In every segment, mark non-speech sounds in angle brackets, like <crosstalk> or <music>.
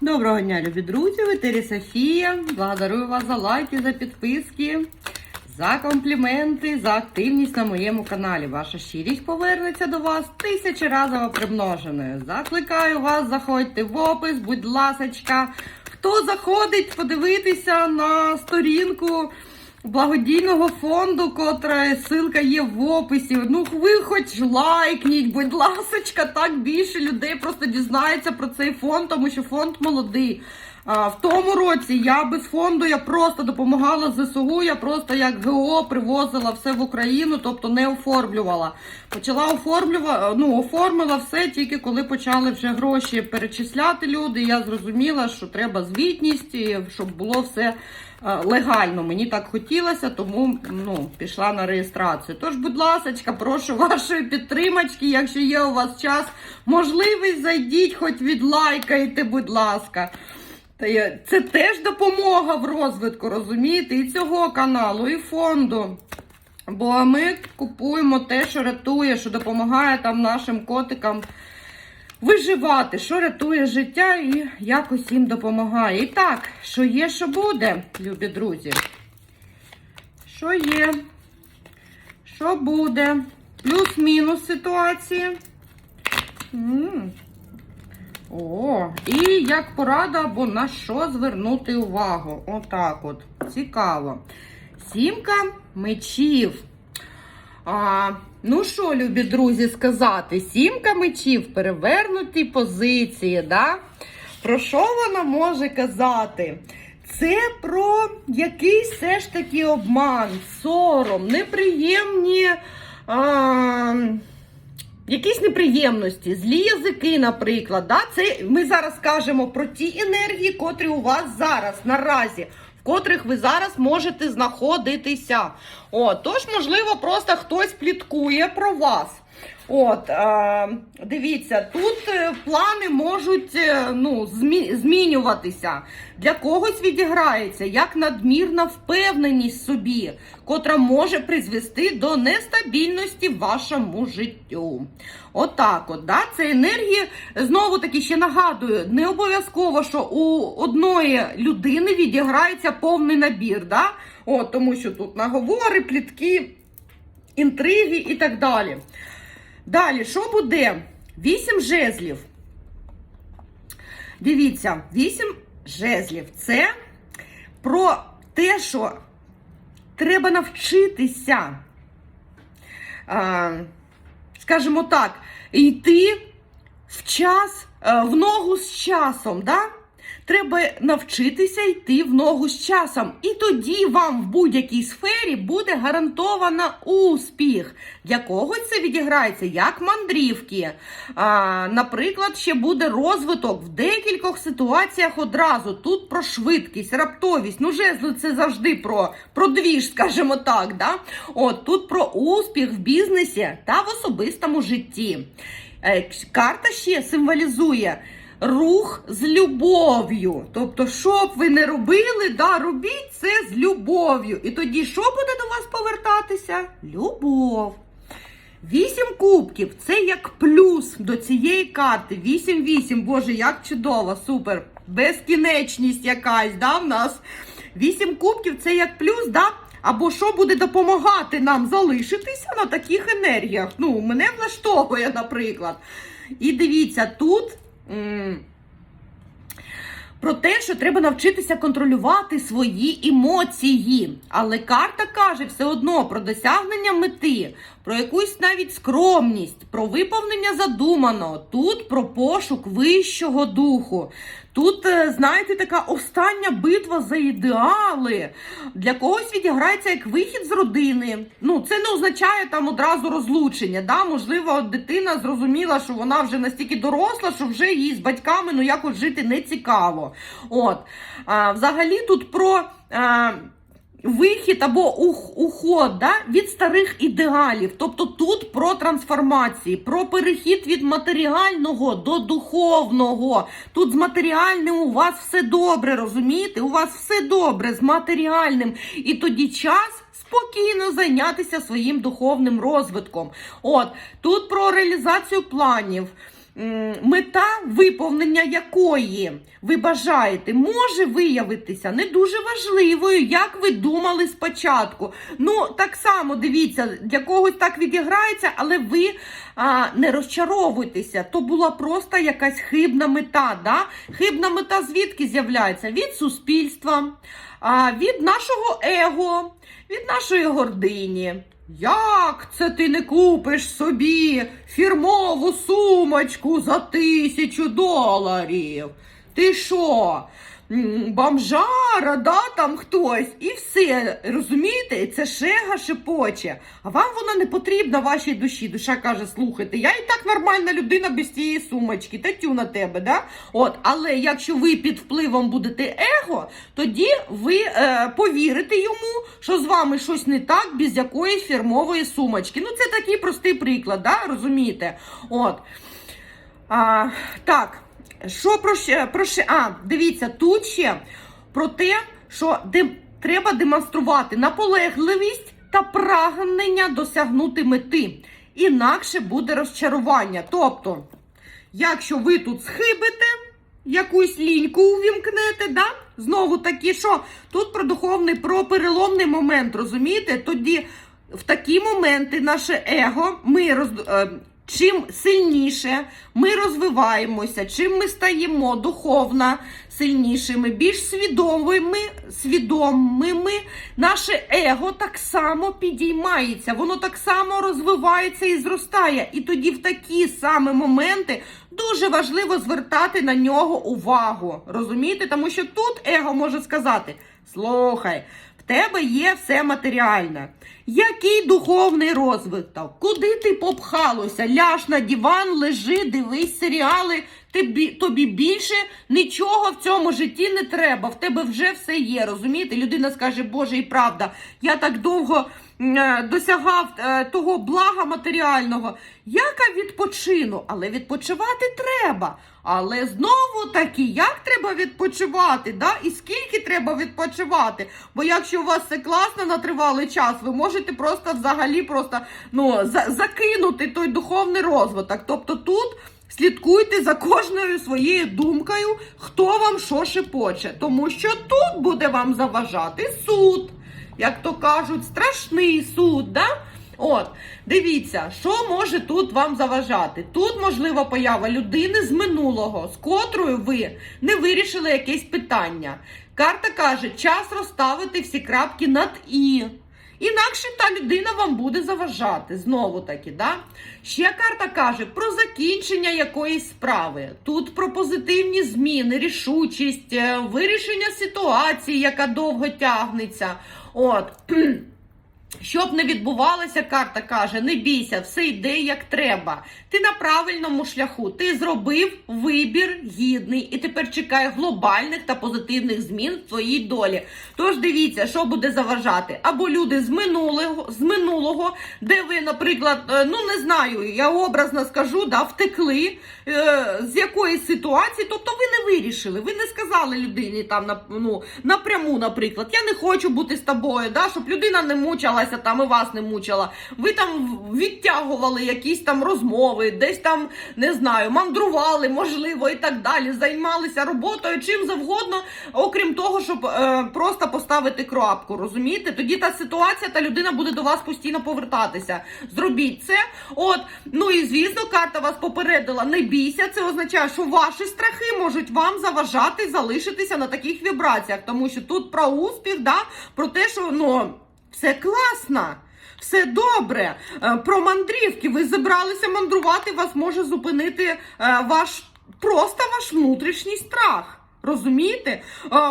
Доброго дня, любі друзі! В етері Софія. Благодарую вас за лайки, за підписки, за компліменти, за активність на моєму каналі. Ваша щирість повернеться до вас тисячеразово примноженою. Закликаю вас, заходьте в опис, будь ласочка. Хто заходить подивитися на сторінку благодійного фонду, котра ссылка є в описі. Ну, ви хоч лайкніть, будь ласочка, так більше людей просто дізнається про цей фонд, тому що фонд молодий. А, в тому році я без фонду я просто допомагала ЗСУ, я просто як ГО привозила все в Україну, тобто не оформлювала. Почала оформлювати, ну, оформила все тільки коли почали вже гроші перечисляти люди. Я зрозуміла, що треба звітність, щоб було все е, легально. Мені так хотілося, тому ну, пішла на реєстрацію. Тож, будь ласка, прошу вашої підтримочки, якщо є у вас час, можливість, зайдіть, хоч відлайкайте, будь ласка. Та я- Це теж допомога в розвитку, розумієте? І цього каналу, і фонду. Бо ми купуємо те, що рятує, що допомагає там нашим котикам виживати, що рятує життя і якось їм допомагає. І так, що є, що буде, любі друзі. Що є, що буде? Плюс-мінус ситуації. М. О, і як порада, або на що звернути увагу. Отак от. Цікаво. Сімка мечів. А, ну що, любі друзі, сказати? Сімка мечів в перевернутій позиції. Да? Про що вона може казати? Це про якийсь все ж таки обман, сором, неприємні. А, Якісь неприємності, злі язики, наприклад. Да? Це ми зараз кажемо про ті енергії, котрі у вас зараз наразі, в котрих ви зараз можете знаходитися. О, тож, можливо, просто хтось пліткує про вас. От, е, дивіться, тут е, плани можуть е, ну, змі- змінюватися. Для когось відіграється як надмірна впевненість собі, котра може призвести до нестабільності в вашому життю. Отак, от, да? це енергія, знову таки ще нагадую, не обов'язково, що у одної людини відіграється повний набір. Да? От, тому що тут наговори, плітки, інтриги і так далі. Далі, що буде? Вісім жезлів. Дивіться, вісім жезлів. Це про те, що треба навчитися, скажімо так, йти в час, е, в ногу з часом. Да? Треба навчитися йти в ногу з часом. І тоді вам в будь-якій сфері буде гарантовано успіх. Для когось це відіграється як мандрівки. А, наприклад, ще буде розвиток в декількох ситуаціях одразу. Тут про швидкість, раптовість. Ну, жезли це завжди про, про двіж, скажімо так. Да? От тут про успіх в бізнесі та в особистому житті. Е, Карта ще символізує рух з любов'ю. Тобто, що б ви не робили, да, робіть це з любов'ю. І тоді що буде до вас повертатися? Любов. Вісім кубків це як плюс до цієї карти. 8-8, боже, як чудово, супер. Безкінечність якась, да, в нас. Вісім кубків це як плюс, да? Або що буде допомагати нам залишитися на таких енергіях. Ну, мене влаштовує, наприклад. І дивіться, тут. Про те, що треба навчитися контролювати свої емоції. Але карта каже все одно про досягнення мети, про якусь навіть скромність, про виповнення задуманого. Тут про пошук вищого духу. Тут, е, знаєте, така остання битва за ідеали. Для когось відіграється як вихід з родини. Ну, це не означає там одразу розлучення. Да? Можливо, дитина зрозуміла, що вона вже настільки доросла, що вже їй з батьками ну якось жити не цікаво. От. А, взагалі тут про. А, Вихід або ух- уход да, від старих ідеалів. Тобто тут про трансформації, про перехід від матеріального до духовного. Тут з матеріальним у вас все добре, розумієте? У вас все добре з матеріальним. І тоді час спокійно зайнятися своїм духовним розвитком. От тут про реалізацію планів. Мета виповнення якої ви бажаєте, може виявитися не дуже важливою, як ви думали спочатку. Ну, так само дивіться, для когось так відіграється, але ви а, не розчаровуйтеся. То була просто якась хибна мета. Да? Хибна мета звідки з'являється? Від суспільства, а, від нашого его, від нашої гордині. Як це ти не купиш собі фірмову сумочку за тисячу доларів? Ти що? Бомжара, да, там хтось, і все, розумієте? Це шега шепоче. А вам вона не потрібна вашій душі. Душа каже: слухайте, я і так нормальна людина без цієї сумочки, та тю на тебе, да? От, але якщо ви під впливом будете его, тоді ви е, повірите йому, що з вами щось не так без якоїсь фірмової сумочки. Ну, це такий простий приклад, да? розумієте? От. А, так, що про про? А, дивіться, тут ще про те, що де, треба демонструвати наполегливість та прагнення досягнути мети. Інакше буде розчарування. Тобто, якщо ви тут схибите, якусь ліньку увімкнете, да? знову таки, що тут про духовний, про переломний момент, розумієте? Тоді в такі моменти наше его, ми роз, е, чим сильніше ми розвиваємося, чим ми стаємо духовно сильнішими, більш свідомими, свідомими, наше его так само підіймається, воно так само розвивається і зростає. І тоді в такі саме моменти дуже важливо звертати на нього увагу. Розумієте? Тому що тут его може сказати: слухай. Тебе є все матеріальне. Який духовний розвиток? Куди ти попхалося? Ляж на диван, лежи, дивись серіали. Тобі, тобі більше нічого в цьому житті не треба. В тебе вже все є. Розумієте? Людина скаже, Боже, і правда, я так довго досягав е, того блага матеріального. Яка відпочину? Але відпочивати треба. Але знову таки, як треба відпочивати? Да? І скільки треба відпочивати? Бо якщо у вас все класно на тривалий час, ви можете просто взагалі просто ну, за, закинути той духовний розвиток. Тобто тут слідкуйте за кожною своєю думкою, хто вам що шепоче. Тому що тут буде вам заважати суд. Як то кажуть, страшний суд. Да? От, дивіться, що може тут вам заважати? Тут можлива поява людини з минулого, з котрою ви не вирішили якесь питання. Карта каже, час розставити всі крапки над і. Інакше та людина вам буде заважати. Знову таки, да? Ще карта каже про закінчення якоїсь справи. Тут про позитивні зміни, рішучість, е, вирішення ситуації, яка довго тягнеться. От. <clears throat> Щоб не відбувалося, карта каже: не бійся, все йде як треба. Ти на правильному шляху. Ти зробив вибір гідний і тепер чекає глобальних та позитивних змін в твоїй долі. Тож дивіться, що буде заважати. Або люди з минулого, з минулого, де ви, наприклад, е, ну не знаю, я образно скажу, да, втекли е, з якоїсь ситуації, тобто ви не вирішили, ви не сказали людині там ну, напряму, наприклад, я не хочу бути з тобою, да, щоб людина не мучилася там і вас не мучила. Ви там відтягували якісь там розмови, десь там не знаю, мандрували, можливо, і так далі. Займалися роботою чим завгодно, окрім того, щоб е, просто поставити крапку. Розумієте? Тоді та ситуація, та людина буде до вас постійно повертатися. Зробіть це. От, ну і звісно, карта вас попередила. Не бійся, це означає, що ваші страхи можуть вам заважати залишитися на таких вібраціях, тому що тут про успіх, да, про те, що ну. Все класно, все добре. Е, Про мандрівки. Ви зібралися мандрувати, вас може зупинити е, ваш просто ваш внутрішній страх. Розумієте?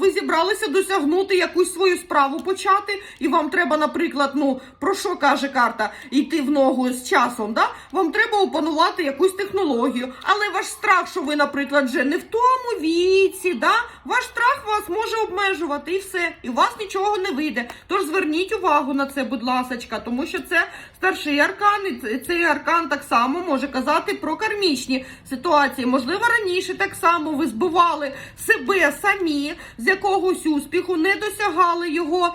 Ви зібралися досягнути якусь свою справу почати, і вам треба, наприклад, ну про що каже карта, йти в ногу з часом. Да? Вам треба опанувати якусь технологію. Але ваш страх, що ви, наприклад, вже не в тому віці, да? ваш страх вас може обмежувати і все. І у вас нічого не вийде. Тож зверніть увагу на це, будь ласочка, тому що це старший аркан, і цей аркан так само може казати про кармічні ситуації. Можливо, раніше так само ви збивали себе самі з якогось успіху, не досягали його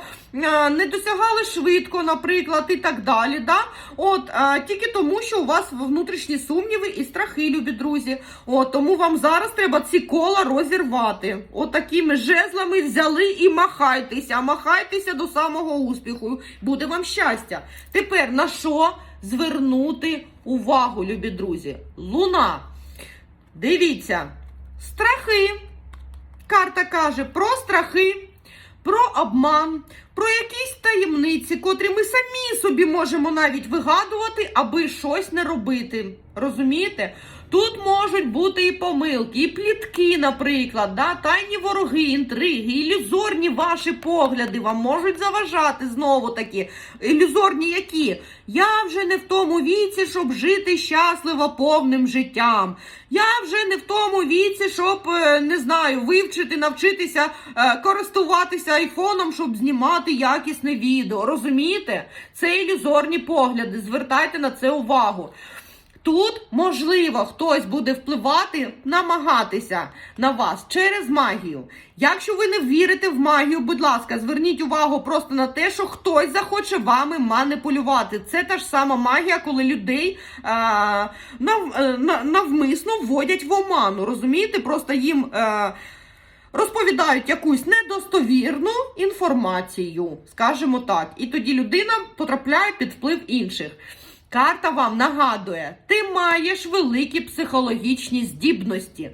не досягали швидко, наприклад, і так далі. Да? От, е, тільки тому, що у вас внутрішні сумніви і страхи, любі друзі. От, тому вам зараз треба ці кола розірвати. От такими жезлами взяли і махайтеся, махайтеся до самого успіху. Буде вам щастя. Тепер на що звернути увагу, любі друзі? Луна. Дивіться, страхи. Карта каже про страхи, про обман, про якісь таємниці, котрі ми самі собі можемо навіть вигадувати, аби щось не робити. Розумієте? Тут можуть бути і помилки, і плітки, наприклад, да? тайні вороги, інтриги, ілюзорні ваші погляди вам можуть заважати знову таки. Ілюзорні які? Я вже не в тому віці, щоб жити щасливо повним життям. Я вже не в тому віці, щоб е, не знаю, вивчити, навчитися е, користуватися айфоном, щоб знімати якісне відео. Розумієте? Це ілюзорні погляди. Звертайте на це увагу. Тут, можливо, хтось буде впливати, намагатися на вас через магію. Якщо ви не вірите в магію, будь ласка, зверніть увагу просто на те, що хтось захоче вами маніпулювати. Це та ж сама магія, коли людей а, нав, е, навмисно вводять в оману. Розумієте? Просто їм. е, Розповідають якусь недостовірну інформацію, скажімо так, і тоді людина потрапляє під вплив інших. Карта вам нагадує, ти маєш великі психологічні здібності.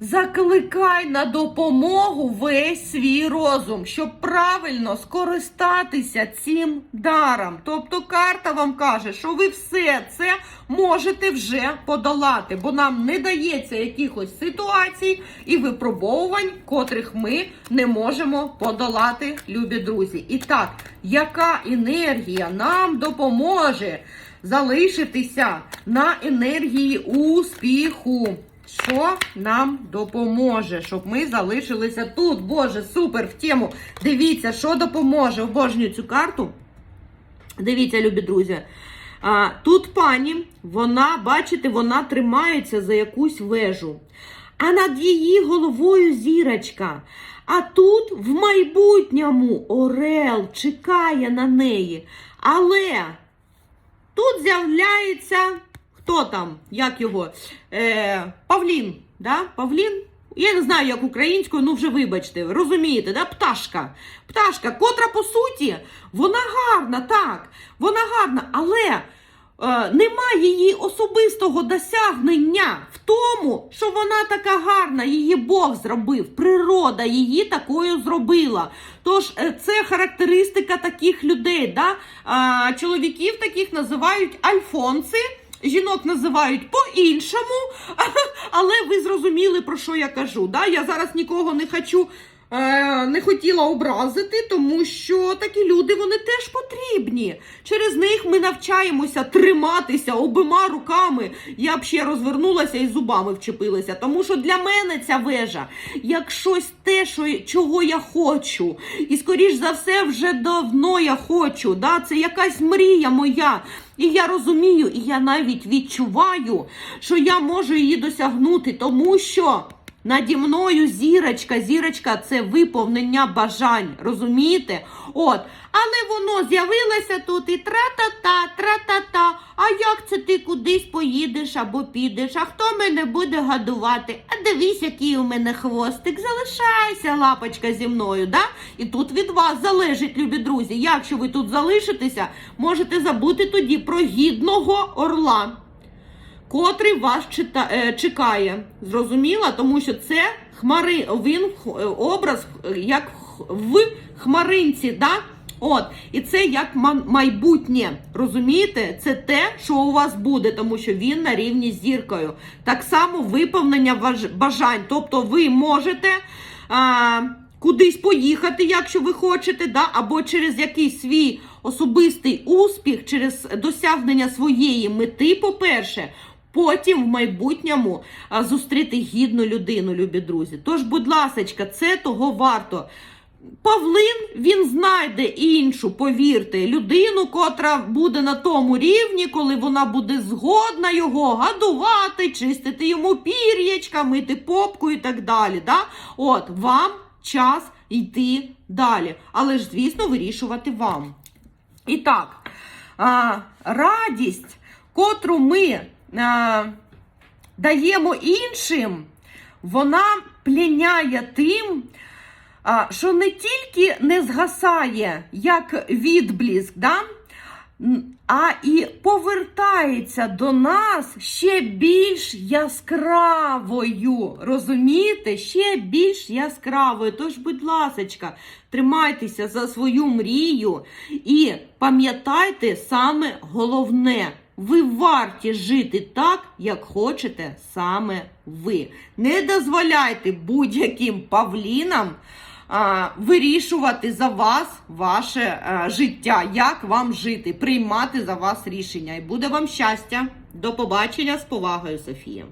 Закликай на допомогу весь свій розум, щоб правильно скористатися цим даром. Тобто карта вам каже, що ви все це можете вже подолати, бо нам не дається якихось ситуацій і випробовувань, котрих ми не можемо подолати, любі друзі. І так, яка енергія нам допоможе залишитися на енергії успіху? Що нам допоможе, щоб ми залишилися тут? Боже, супер в тему. Дивіться, що допоможе. Обожнюю цю карту. Дивіться, любі друзі. А, тут пані, вона, бачите, вона тримається за якусь вежу. А над її головою зірочка. А тут в майбутньому Орел чекає на неї. Але Тут з'являється хто там, як його? Е, Павлін. Да? Павлін? Я не знаю, як українською, ну вже вибачте, розумієте, да? пташка. Пташка, котра, по суті, вона гарна, так, вона гарна, але е, немає її особистого досягнення в тому, що вона така гарна, її Бог зробив, природа її такою зробила. Тож е, це характеристика таких людей. Да? Чоловіків таких називають альфонси. Жінок називають по-іншому, <laughs> але ви зрозуміли, про що я кажу. Да? Я зараз нікого не хочу, не хотіла образити, тому що такі люди вони теж потрібні. Через них ми навчаємося триматися обома руками. Я б ще розвернулася і зубами вчепилася. Тому що для мене ця вежа як щось те, що, чого я хочу. І скоріш за все, вже давно я хочу. Да? Це якась мрія моя. І я розумію, і я навіть відчуваю, що я можу її досягнути, тому що наді мною зірочка, зірочка це виповнення бажань. Розумієте? От. Але воно з'явилося тут і тра-та-та, тра-та-та. А як це ти кудись поїдеш або підеш? А хто мене буде годувати? А дивись, який у мене хвостик. Залишайся, лапочка, зі мною. да? І тут від вас залежить, любі друзі. Якщо ви тут залишитеся, можете забути тоді про гідного орла котрий вас е, чекає. Зрозуміла? Тому що це хмари, він е, образ е, як в хмаринці. Да? От, і це як майбутнє. Розумієте? Це те, що у вас буде, тому що він на рівні з зіркою. Так само виповнення бажань. Тобто ви можете. А, Кудись поїхати, якщо ви хочете, да? або через якийсь свій особистий успіх, через досягнення своєї мети, по-перше, потім в майбутньому зустріти гідну людину, любі друзі. Тож, будь ласочка, це того варто. Павлин він знайде іншу, повірте, людину, котра буде на тому рівні, коли вона буде згодна його гадувати, чистити йому пір'ячка, мити попку і так далі. Да? От вам час йти далі. Але ж, звісно, вирішувати вам. І так, радість, котру ми даємо іншим, вона пляняє тим, що не тільки не згасає як відблиск, да? а і повертається до нас ще більш яскравою. Розумієте? Ще більш яскравою. Тож, будь ласочка, тримайтеся за свою мрію і пам'ятайте саме головне. Ви варті жити так, як хочете саме ви. Не дозволяйте будь-яким павлінам а, вирішувати за вас ваше а, життя, як вам жити, приймати за вас рішення. І буде вам щастя. До побачення з повагою, Софія.